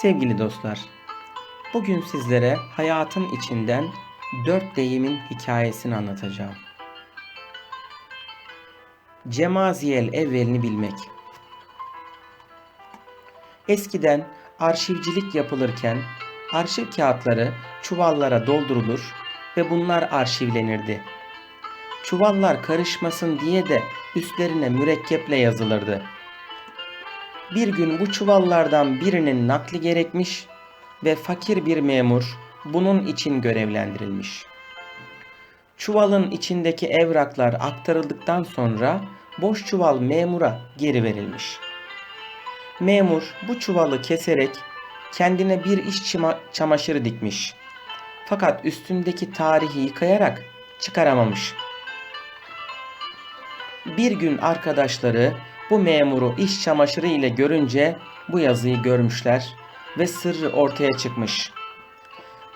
Sevgili dostlar, bugün sizlere hayatın içinden dört deyimin hikayesini anlatacağım. Cemaziyel evvelini bilmek. Eskiden arşivcilik yapılırken arşiv kağıtları çuvallara doldurulur ve bunlar arşivlenirdi. Çuvallar karışmasın diye de üstlerine mürekkeple yazılırdı. Bir gün bu çuvallardan birinin nakli gerekmiş ve fakir bir memur bunun için görevlendirilmiş. Çuvalın içindeki evraklar aktarıldıktan sonra boş çuval memura geri verilmiş. Memur bu çuvalı keserek kendine bir iş çima- çamaşırı dikmiş. Fakat üstündeki tarihi yıkayarak çıkaramamış. Bir gün arkadaşları bu memuru iş çamaşırı ile görünce bu yazıyı görmüşler ve sırrı ortaya çıkmış.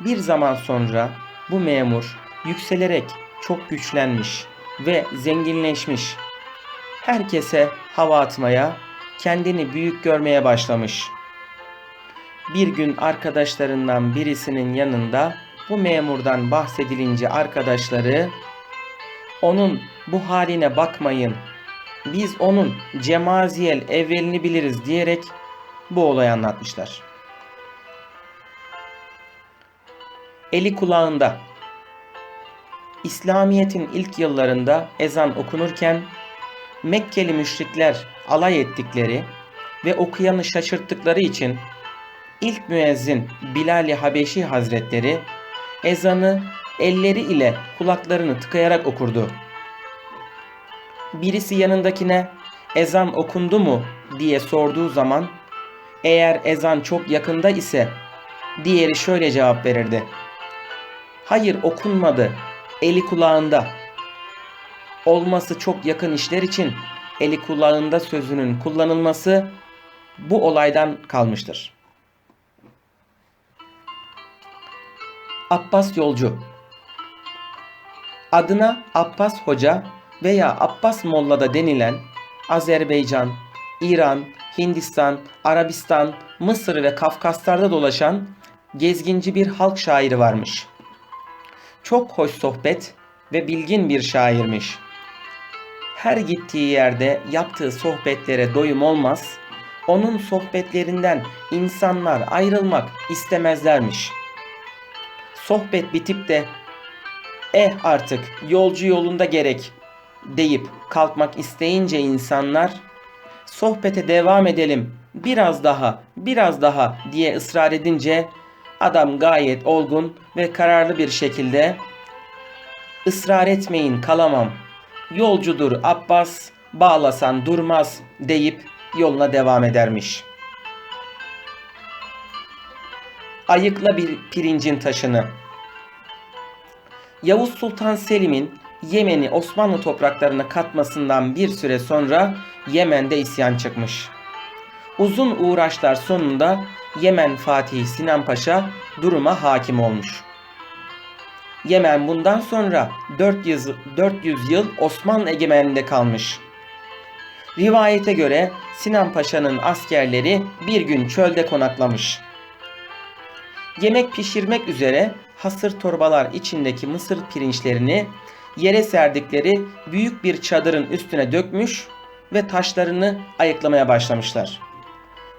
Bir zaman sonra bu memur yükselerek çok güçlenmiş ve zenginleşmiş. Herkese hava atmaya, kendini büyük görmeye başlamış. Bir gün arkadaşlarından birisinin yanında bu memurdan bahsedilince arkadaşları onun bu haline bakmayın. Biz onun Cemaziyel evvelini biliriz diyerek bu olayı anlatmışlar. Eli kulağında. İslamiyet'in ilk yıllarında ezan okunurken Mekkeli müşrikler alay ettikleri ve okuyanı şaşırttıkları için ilk müezzin Bilal-i Habeşi Hazretleri ezanı elleri ile kulaklarını tıkayarak okurdu. Birisi yanındakine ezan okundu mu diye sorduğu zaman eğer ezan çok yakında ise diğeri şöyle cevap verirdi. Hayır okunmadı, eli kulağında. Olması çok yakın işler için eli kulağında sözünün kullanılması bu olaydan kalmıştır. Abbas Yolcu Adına Abbas Hoca veya Abbas Molla da denilen Azerbaycan, İran, Hindistan, Arabistan, Mısır ve Kafkaslar'da dolaşan gezginci bir halk şairi varmış. Çok hoş sohbet ve bilgin bir şairmiş. Her gittiği yerde yaptığı sohbetlere doyum olmaz, onun sohbetlerinden insanlar ayrılmak istemezlermiş. Sohbet bitip de eh artık yolcu yolunda gerek deyip kalkmak isteyince insanlar sohbete devam edelim biraz daha biraz daha diye ısrar edince adam gayet olgun ve kararlı bir şekilde ısrar etmeyin kalamam yolcudur Abbas bağlasan durmaz deyip yoluna devam edermiş. Ayıkla bir pirincin taşını. Yavuz Sultan Selim'in Yemen'i Osmanlı topraklarına katmasından bir süre sonra Yemen'de isyan çıkmış. Uzun uğraşlar sonunda Yemen Fatihi Sinan Paşa duruma hakim olmuş. Yemen bundan sonra 400, 400 yıl Osmanlı egemenliğinde kalmış. Rivayete göre Sinan Paşa'nın askerleri bir gün çölde konaklamış. Yemek pişirmek üzere hasır torbalar içindeki mısır pirinçlerini yere serdikleri büyük bir çadırın üstüne dökmüş ve taşlarını ayıklamaya başlamışlar.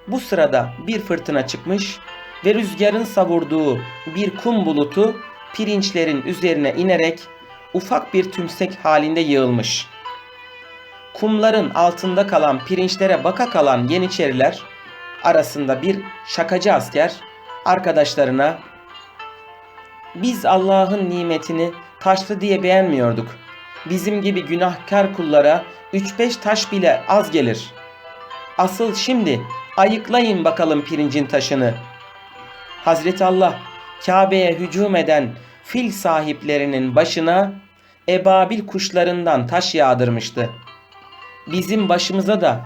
Bu sırada bir fırtına çıkmış ve rüzgarın savurduğu bir kum bulutu pirinçlerin üzerine inerek ufak bir tümsek halinde yığılmış. Kumların altında kalan pirinçlere baka kalan yeniçeriler arasında bir şakacı asker arkadaşlarına biz Allah'ın nimetini taşlı diye beğenmiyorduk. Bizim gibi günahkar kullara 3-5 taş bile az gelir. Asıl şimdi ayıklayın bakalım pirincin taşını. Hazreti Allah Kabe'ye hücum eden fil sahiplerinin başına ebabil kuşlarından taş yağdırmıştı. Bizim başımıza da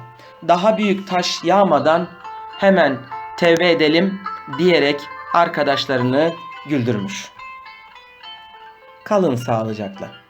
daha büyük taş yağmadan hemen tevbe edelim diyerek arkadaşlarını güldürmüş. Kalın sağlıcakla.